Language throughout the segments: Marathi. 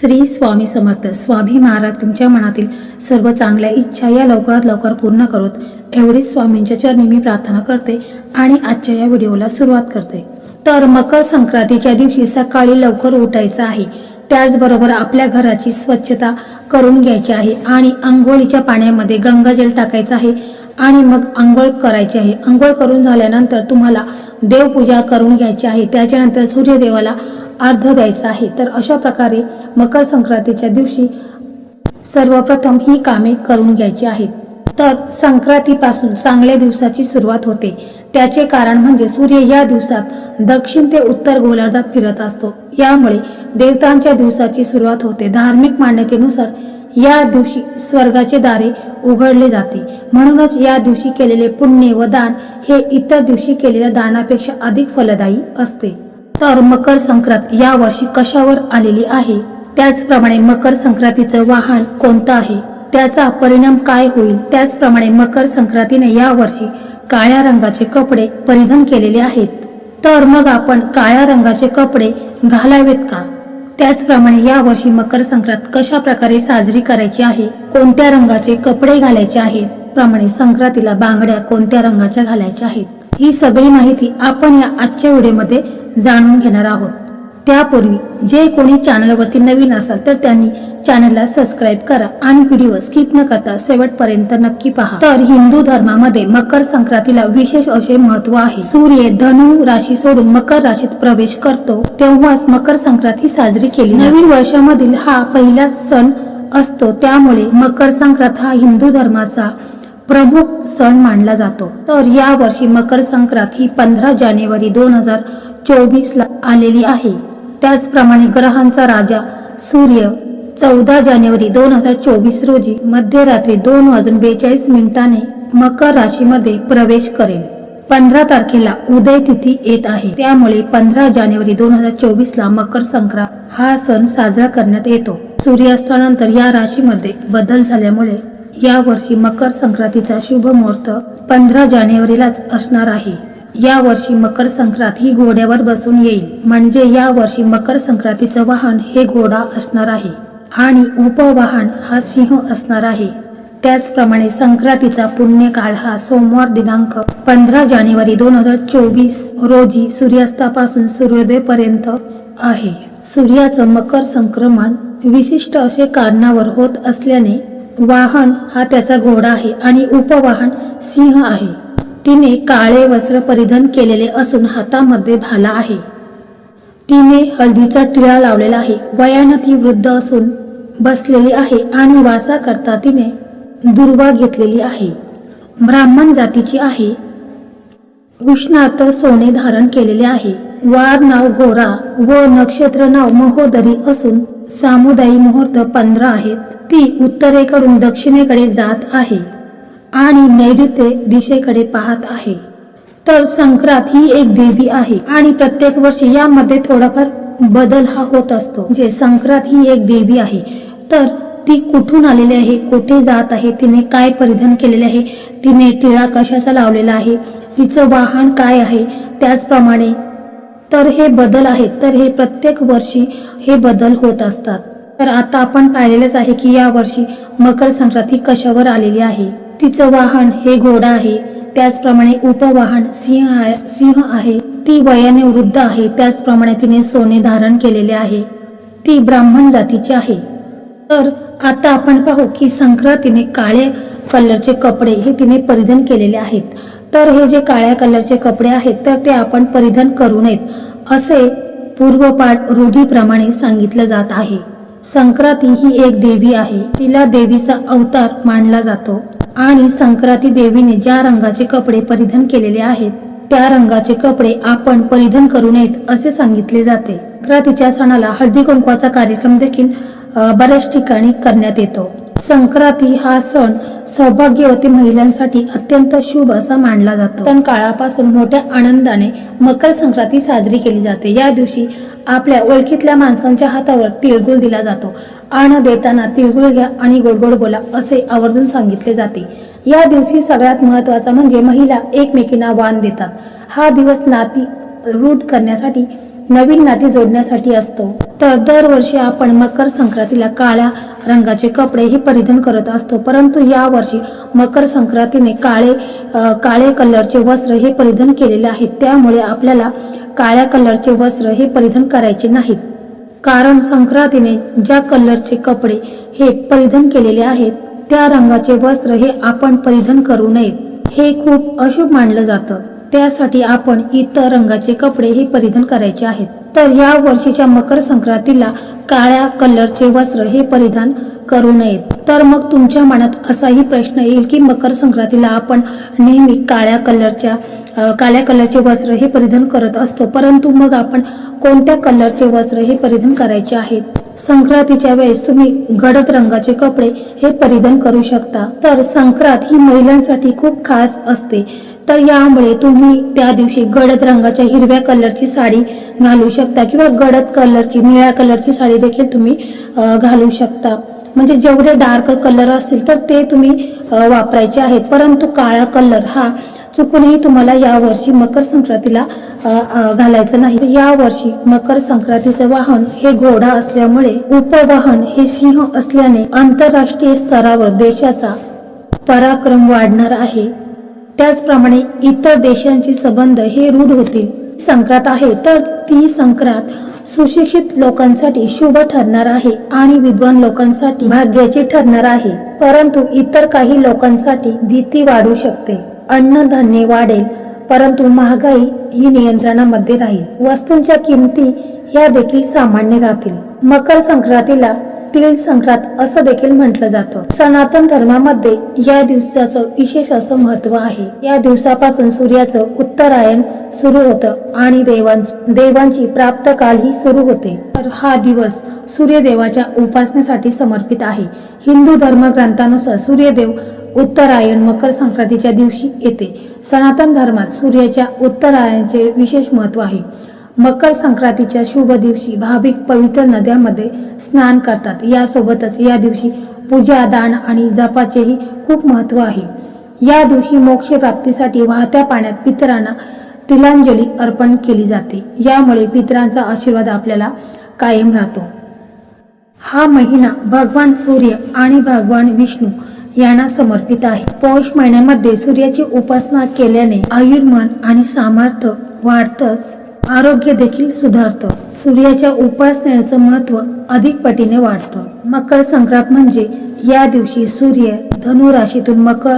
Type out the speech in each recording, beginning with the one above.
श्री स्वामी समर्थ स्वामी महाराज तुमच्या मनातील सर्व चांगल्या इच्छा या लवकरात लवकर पूर्ण करोत. एवढीच स्वामींच्या चरणी मी प्रार्थना करते आणि आजच्या या व्हिडिओला सुरुवात करते. तर मकर संक्रांतीच्या दिवशी सकाळी लवकर उठायचं आहे. त्याचबरोबर आपल्या घराची स्वच्छता करून घ्यायची आहे आणि आंघोळीच्या पाण्यामध्ये गंगाजल टाकायचं आहे आणि मग आंघोळ करायची आहे. आंघोळ करून झाल्यानंतर तुम्हाला देवपूजा करून घ्यायची आहे. त्याच्यानंतर सूर्यदेवाला अर्ध द्यायचा आहे. तर अशा प्रकारे मकर संक्रांतीच्या दिवशी सर्वप्रथम ही कामे करून घ्यायची आहेत. तर संक्रांतीपासून चांगल्या दिवसाची सुरुवात होते. त्याचे कारण म्हणजे सूर्य या दिवसात दक्षिण ते उत्तर गोलार्धात फिरत असतो. यामुळे देवतांच्या दिवसाची सुरुवात होते. धार्मिक मान्यतेनुसार या दिवशी स्वर्गाचे दारे उघडले जाते. म्हणूनच या दिवशी केलेले पुण्य व दान हे इतर दिवशी केलेल्या दानापेक्षा अधिक फलदायी असते. तर मकर संक्रांत या वर्षी कशावर आलेली आहे? त्याचप्रमाणे मकर संक्रांतीचं वाहन कोणतं आहे? त्याचा परिणाम काय होईल? त्याचप्रमाणे मकर संक्रांतीने या वर्षी काळ्या रंगाचे कपडे परिधान केलेले आहेत. तर मग आपण काळ्या रंगाचे कपडे घालावेत का? त्याचप्रमाणे या वर्षी मकर संक्रांत कशा प्रकारे साजरी करायची आहे? कोणत्या रंगाचे कपडे घालायचे आहेत? प्रमाणे संक्रांतीला बांगड्या कोणत्या रंगाच्या घालायच्या आहेत? ही सगळी माहिती आपण या आजच्या व्हिडिओमध्ये जाणून घेणार आहोत. त्यापूर्वी जे कोणी चॅनलवरती नवीन असाल तर त्यांनी चॅनलला सबस्क्राईब करा आणि व्हिडिओ स्किप न करता शेवटपर्यंत नक्की पहा. तर हिंदू धर्मामध्ये मकर संक्रांतीला विशेष असे महत्त्व आहे. सूर्य धनु राशी सोडून मकर राशीत प्रवेश करतो तेव्हाच मकर संक्रांती साजरी केली नवीन वर्षामधील हा पहिला सण असतो त्यामुळे मकर संक्रांत हा हिंदू धर्माचा प्रमुख सण मानला जातो. तर या वर्षी मकर संक्रांत ही पंधरा जानेवारी दोन हजार चोवीसला आलेली आहे. त्याचप्रमाणे ग्रहांचा राजा सूर्य चौदा जानेवारी दोन हजार चोवीस रोजी मध्यरात्री दोन वाजून बेचाळीस मिनिटाने मकर राशीमध्ये प्रवेश करेल. पंधरा तारखेला उदय तिथी येत आहे. त्यामुळे पंधरा जानेवारी दोन हजार चोवीस ला मकर संक्रांत हा सण साजरा करण्यात येतो. सूर्यास्तानंतर या राशीमध्ये बदल झाल्यामुळे या वर्षी मकर संक्रांतीचा शुभ मुहूर्त पंधरा जानेवारीलाच असणार आहे. या वर्षी मकर संक्रांत ही घोड्यावर बसून येईल. म्हणजे या वर्षी मकर संक्रांतीचं वाहन हे घोडा असणार आहे. आणि उपवाहन हा सिंह असणार आहे. त्याचप्रमाणे संक्रांतीचा पुण्यकाळ हा सोमवार दिनांक पंधरा जानेवारी दोन हजार चोवीस रोजी सूर्यास्तापासून सूर्योदयपर्यंत आहे. सूर्याचं मकर संक्रमण विशिष्ट असे कारणावर होत असल्याने वाहन हा त्याचा घोडा आहे आणि उपवाहन सिंह आहे. तिने काळे वस्त्र परिधान केलेले असून हातामध्ये भाला आहे. तिने हळदीचा टिळा लावलेला आहे. वयानं ती वृद्ध असून बसलेली आहे आणि वासा करता तिने दुर्वा घेतलेली आहे. ब्राह्मण जातीची आहे. उष्णात सोने धारण केलेले आहे. वार नाव गोरा व नक्षत्र नाव महोदरी असून सामुदायी मुहूर्त पंधरा आहेत. ती उत्तरेकडून दक्षिणेकडे जात आहे. आणि नैऋत्य दिशेकडे पाहत आहे. तर संक्रांत ही एक देवी आहे आणि प्रत्येक वर्षी यामध्ये थोडाफार बदल हा होत असतो. जे संक्रांत ही एक देवी आहे तर ती कुठून आलेली आहे कुठे जात आहे तिने काय परिधान केलेले आहे तिने टिळा कशाचा लावलेला आहे तिचं वाहन काय आहे त्याचप्रमाणे तर हे बदल आहेत तर हे प्रत्येक वर्षी हे बदल होत असतात. तर आता आपण पाहिलेलंच आहे की या वर्षी मकर संक्रांती कशावर आलेली आहे. तिचं वाहन हे घोडा आहे. त्याचप्रमाणे उपवाहन सिंह आहे सिंह आहे. ती वयाने वृद्ध आहे. त्याचप्रमाणे तिने सोने धारण केलेले आहे. ती ब्राह्मण जातीची आहे. तर आता आपण पाहू की संक्रांतीने काळे कलरचे कपडे हे तिने परिधान केलेले आहेत. तर हे जे काळ्या कलरचे कपडे आहेत तर ते आपण परिधान करू नयेत असे पूर्वपाठ रूढीप्रमाणे सांगितलं जात आहे. संक्रांती ही एक देवी आहे. तिला देवीचा अवतार मानला जातो. आणि संक्रांती देवीने ज्या रंगाचे कपडे परिधान केलेले आहेत त्या रंगाचे कपडे आपण परिधान करू नयेत असे सांगितले जाते. संक्रांतीच्या सणाला हळदी कुंकवाचा कार्यक्रम देखील बऱ्याच ठिकाणी करण्यात येतो. संक्रांती हा सण सौभाग्यवती महिलांसाठी अत्यंत शुभ असा मानला जातो. पण काळापासून मोठ्या आनंदाने मकर संक्रांती साजरी केली जाते. या दिवशी आपल्या ओळखीतल्या माणसांच्या हातावर तिळगुळ दिला जातो. अन्न देताना तिळगुळ घ्या आणि गोड गोड बोला असे आवर्जून सांगितले जाते. या दिवशी सगळ्यात महत्त्वाचा म्हणजे महिला एकमेकींना वाण देतात. हा दिवस नाती रूढ करण्यासाठी नवीन नाती जोडण्यासाठी असतो. तर दरवर्षी आपण मकर संक्रांतीला काळ्या रंगाचे कपडेही परिधान करत असतो. परंतु यावर्षी मकर संक्रांतीने काळे काळे कलरचे वस्त्र हे परिधान केलेले आहेत त्यामुळे आपल्याला काळ्या कलरचे वस्त्र हे परिधान करायचे नाहीत कारण संक्रांतीने ज्या कलरचे कपडे हे परिधान केलेले आहेत त्या रंगाचे वस्त्र हे आपण परिधान करू नयेत हे खूप अशुभ मानलं जातं. त्यासाठी आपण इतर रंगाचे कपडे हे परिधान करायचे आहेत. तर या वर्षीच्या मकर संक्रांतीला काळ्या कलरचे वस्त्र हे परिधान करू नयेत. तर मग तुमच्या मनात असाही प्रश्न येईल की मकर संक्रांतीला आपण नेहमी काळ्या कलरच्या काळ्या कलरचे वस्त्र हे परिधान करत असतो. परंतु मग आपण कोणत्या कलरचे वस्त्र हे परिधान करायचे आहेत? संक्रांतीच्या वेळेस तुम्ही गडद रंगाचे कपडे हे परिधान करू शकता. तर संक्रांत ही महिलांसाठी खूप खास असते. तर यामुळे तुम्ही त्या दिवशी गडद रंगाच्या हिरव्या कलरची साडी घालू शकता किंवा गडद कलरची निळ्या कलरची साडी देखील तुम्ही घालू शकता. म्हणजे जेवढे डार्क कलर असतील तर ते तुम्ही वापरायचे आहेत. परंतु काळा कलर हा चुकूनही तुम्हाला या वर्षी मकर संक्रांतीला घालायचं नाही. या वर्षी मकर संक्रांतीचे वाहन हे घोडा असल्यामुळे उपवाहन हे सिंह असल्याने आंतरराष्ट्रीय स्तरावर देशाचा पराक्रम वाढणार आहे. त्याचप्रमाणे इतर देशांची संबंध हे रूढ होतील. संक्रांत आहे तर ती संक्रांत सुशिक्षित लोकांसाठी शुभ ठरणार आहे आणि विद्वान लोकांसाठी भाग्याची ठरणार आहे. परंतु इतर काही लोकांसाठी भीती वाढू शकते. अन्नधान्य वाढेल परंतु महागाई ही नियंत्रणामध्ये राहील. वस्तूंच्या किमती ह्या देखील सामान्य राहतील. मकर संक्रांतीला तिळ संक्रांत असं देखील म्हटलं जातं. सनातन धर्मामध्ये या दिवसाचं विशेष असं महत्त्व आहे. या दिवसापासून सूर्याचं उत्तरायण सुरू होतं आणि देवांची देवांची प्राप्त काळ ही सुरू होते. तर हा दिवस सूर्यदेवाच्या उपासनेसाठी समर्पित आहे. हिंदू धर्मग्रंथानुसार सूर्यदेव उत्तरायण मकर संक्रांतीच्या दिवशी येते. सनातन धर्मात सूर्याच्या उत्तरायणाचे विशेष महत्त्व आहे. मकर संक्रांतीच्या शुभ दिवशी भाविक पवित्र नद्यांमध्ये स्नान करतात. यासोबतच या दिवशी पूजा दान आणि जपाचेही खूप महत्त्व आहे. या दिवशी मोक्ष प्राप्तीसाठी वाहत्या पाण्यात पितरांना तिलांजली अर्पण केली जाते. यामुळे पितरांचा आशीर्वाद आपल्याला कायम राहतो. हा महिना भगवान सूर्य आणि भगवान विष्णू यांना समर्पित आहे. पौष महिन्यामध्ये सूर्याची उपासना केल्याने आयुर्मान आणि सामर्थ्य वाढतच आरोग्य देखील सुधारतं. सूर्याच्या उपासनेचं महत्त्व अधिक पटीने वाढतं. मकर संक्रांत म्हणजे या दिवशी सूर्य धनु राशीतून मकर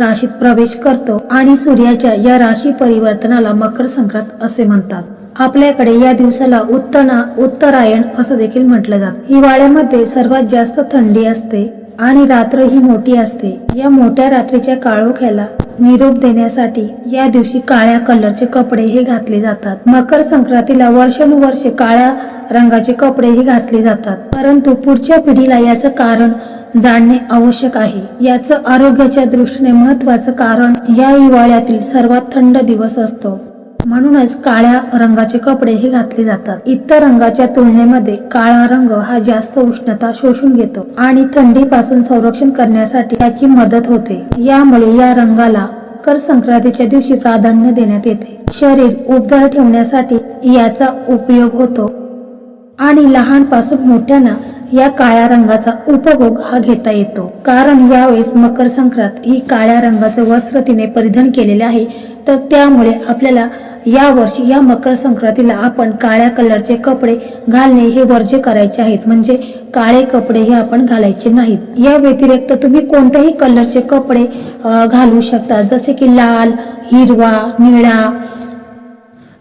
राशीत प्रवेश करतो आणि सूर्याच्या या राशी परिवर्तनाला मकर संक्रांत असे म्हणतात. आपल्याकडे या दिवसाला उत्तना उत्तरायण असं देखील म्हटलं जातं. हिवाळ्यामध्ये सर्वात जास्त थंडी असते आणि रात्र ही मोठी असते. या मोठ्या रात्रीच्या काळोख्याला निरोप देण्यासाठी या दिवशी काळ्या कलरचे कपडे हे घातले जातात. मकर संक्रांतीला वर्षानुवर्षे काळ्या रंगाचे कपडे हे घातले जातात. परंतु पुढच्या पिढीला याचं कारण जाणणे आवश्यक आहे. याचं आरोग्याच्या दृष्टीने महत्वाचं कारण या हिवाळ्यातील सर्वात थंड दिवस असतो. म्हणूनच काळ्या रंगाचे कपडे हे घातले जातात. इतर रंगाच्या तुलनेमध्ये काळा रंग हा जास्त उष्णता शोषून घेतो आणि थंडीपासून संरक्षण करण्यासाठी त्याची मदत होते. यामुळे या रंगाला मकर संक्रांतीच्या दिवशी प्राधान्य देण्यात येते. शरीर उबदार ठेवण्यासाठी याचा उपयोग होतो आणि लहानपासून मोठ्यांना या काळ्या रंगाचा उपभोग हा घेता येतो. कारण यावेळेस मकर संक्रांत ही काळ्या रंगाचं वस्त्र तिने परिधान केलेले आहे तर त्यामुळे आपल्याला या वर्षी या मकर संक्रांतीला आपण काळ्या कलरचे कपडे घालणे हे वर्ज्य करायचे आहेत. म्हणजे काळे कपडे हे आपण घालायचे नाहीत. या व्यतिरिक्त तुम्ही कोणत्याही कलरचे कपडे घालू शकता. जसे की लाल हिरवा निळा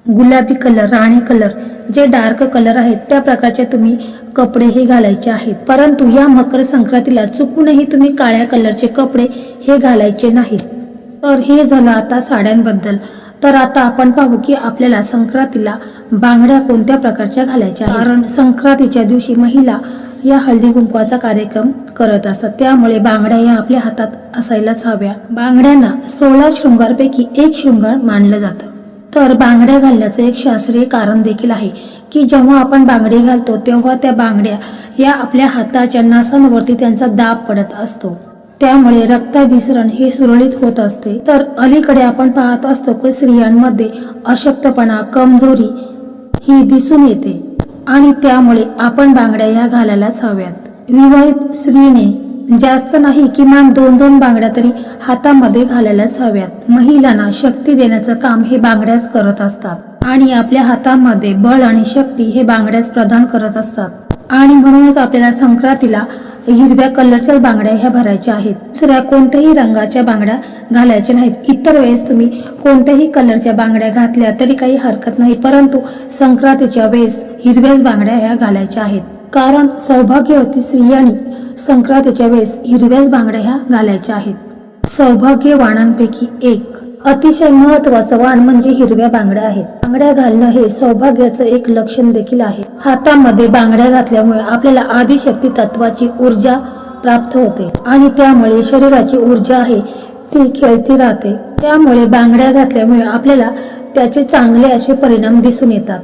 गुलाबी कलर राणी कलर जे डार्क कलर आहेत त्या प्रकारचे तुम्ही कपडे हे घालायचे आहेत. परंतु या मकर संक्रांतीला चुकूनही तुम्ही काळ्या कलरचे कपडे हे घालायचे नाहीत. तर हे झालं आता साड्यांबद्दल. तर आता आपण पाहू की आपल्याला संक्रांतीला बांगड्या कोणत्या प्रकारच्या घालायच्या कारण संक्रांतीच्या दिवशी महिला या हळदी कुंकवाचा कार्यक्रम करत असतात. त्यामुळे बांगड्या या आपल्या हातात असायलाच हव्या. बांगड्यांना सोळा शृंगारपैकी एक शृंगार मानलं जातं. तर बांगड्या घालण्याचं एक शास्त्रीय कारण देखील आहे की जेव्हा आपण बांगडी घालतो तेव्हा त्या बांगड्या या आपल्या हाताच्या नासांवरती त्यांचा दाब पडत असतो. त्यामुळे रक्ताभिसरण हे सुरळीत होत असते. तर अलीकडे आपण पाहत असतो की स्त्रियांमध्ये अशक्तपणा कमजोरी ही दिसून येते आणि त्यामुळे आपण बांगड्या या घालायलाच हव्यात. विवाहित स्त्रीने जास्त नाही किमान दोन दोन बांगड्या तरी हातामध्ये घालायलाच हव्यात. महिलांना शक्ती देण्याचं काम हे बांगड्याच करत असतात आणि आपल्या हातामध्ये बळ आणि शक्ती हे बांगड्याच प्रदान करत असतात. आणि म्हणूनच आपल्याला संक्रांतीला हिरव्या कलरच्या बांगड्या ह्या भरायच्या आहेत. दुसऱ्या कोणत्याही रंगाच्या बांगड्या घालायच्या नाहीत. इतर वेळेस तुम्ही कोणत्याही कलरच्या बांगड्या घातल्या तरी काही हरकत नाही परंतु संक्रांतीच्या वेळेस हिरव्याच बांगड्या ह्या घालायच्या आहेत. कारण सौभाग्यवती स्त्रियांनी संक्रांतीच्या वेळेस हिरव्याच बांगड्या ह्या घालायच्या आहेत. सौभाग्यवानांपैकी एक. अतिशय महत्वाचं वाण म्हणजे हिरव्या बांगड्या आहेत. बांगड्या घालणं हे सौभाग्याचं एक लक्षण देखील आहे. हातामध्ये बांगड्या घातल्यामुळे आपल्याला आदिशक्ती तत्वाची ऊर्जा प्राप्त होते आणि त्यामुळे शरीराची ऊर्जा आहे ती खेळती राहते. त्यामुळे बांगड्या घातल्यामुळे आपल्याला त्याचे चांगले असे परिणाम दिसून येतात.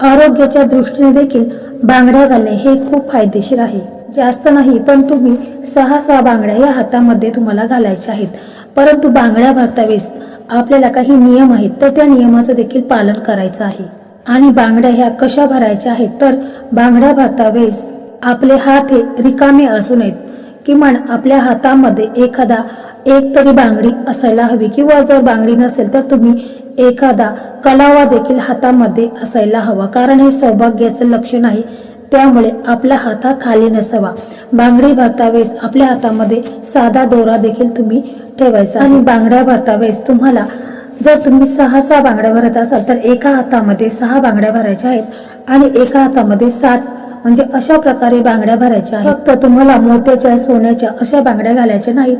आरोग्याच्या दृष्टीने देखील बांगड्या घालणे हे खूप फायदेशीर आहे. जास्त नाही पण तुम्ही सहा सहा बांगड्या या हातामध्ये तुम्हाला घालायच्या आहेत. परंतु बांगड्या भरतावेळेस आपल्याला काही नियम आहेत तर त्या नियमाचं देखील पालन करायचं आहे. आणि बांगड्या ह्या कशा भरायच्या आहेत तर बांगड्या भरतावेळेस आपले हात हे रिकामे असू नयेत. किमान आपल्या हातामध्ये एखादा एक तरी बांगडी असायला हवी किंवा जर बांगडी नसेल तर तुम्ही एखादा कलावा देखील हातामध्ये असायला हवा. कारण हे सौभाग्याचं लक्षण आहे. त्यामुळे आपला हात हा खाली नसावा. बांगडी भरतावेळेस आपल्या हातामध्ये साधा दोरा देखील तुम्ही ठेवायचा आणि बांगड्या भरतावेळेस तुम्हाला जर तुम्ही सहा सहा बांगड्या भरत असाल तर एका हातामध्ये सहा बांगड्या भरायच्या आहेत आणि एका हातामध्ये सात. म्हणजे अशा प्रकारे बांगड्या भरायच्या आहेत. फक्त तुम्हाला मोत्याच्या सोन्याच्या अशा बांगड्या घालायच्या नाहीत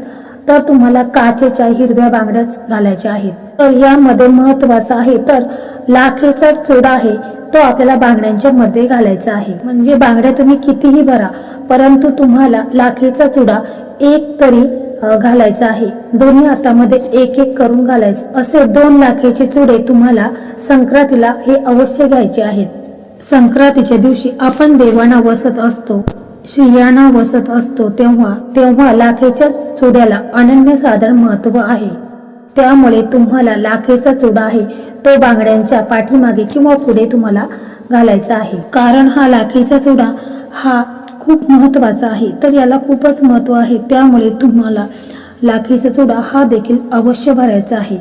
तर तुम्हाला काचेच्या हिरव्या बांगड्याच घालायच्या आहेत. तर यामध्ये महत्वाचं आहे तर लाखेचा चुडा आहे तो आपल्याला बांगड्यांच्या मध्ये घालायचा आहे. म्हणजे बांगड्या तुम्ही कितीही भरा परंतु तुम्हाला लाखेचा चुडा एक तरी घालायचा आहे. दोन्ही हातामध्ये एक एक करून घालायचं. असे दोन लाखेचे चुडे तुम्हाला संक्रांतीला हे अवश्य घ्यायचे आहेत. संक्रांतीच्या दिवशी आपण देवांना वसत असतो स्त्रियांना वसत असतो तेव्हा तेव्हा लाखेच्या चुड्याला अनन्यसाधारण महत्त्व आहे. त्यामुळे तुम्हाला लाखेचा चुडा आहे. तो बांगड्यांच्या पाठीमागे किंवा पुढे तुम्हाला घालायचा आहे. कारण हा लाखेचा चुडा हा खूप महत्त्वाचा आहे. तर याला खूपच महत्त्व आहे. त्यामुळे तुम्हाला लाखीचा चुडा हा देखील अवश्य भरायचा आहे.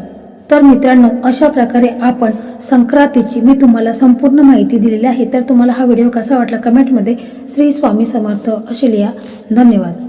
तर मित्रांनो अशा प्रकारे आपण संक्रांतीची मी तुम्हाला संपूर्ण माहिती दिलेली आहे. तर तुम्हाला हा व्हिडिओ कसा वाटला कमेंटमध्ये श्री स्वामी समर्थ असे लिहा. धन्यवाद.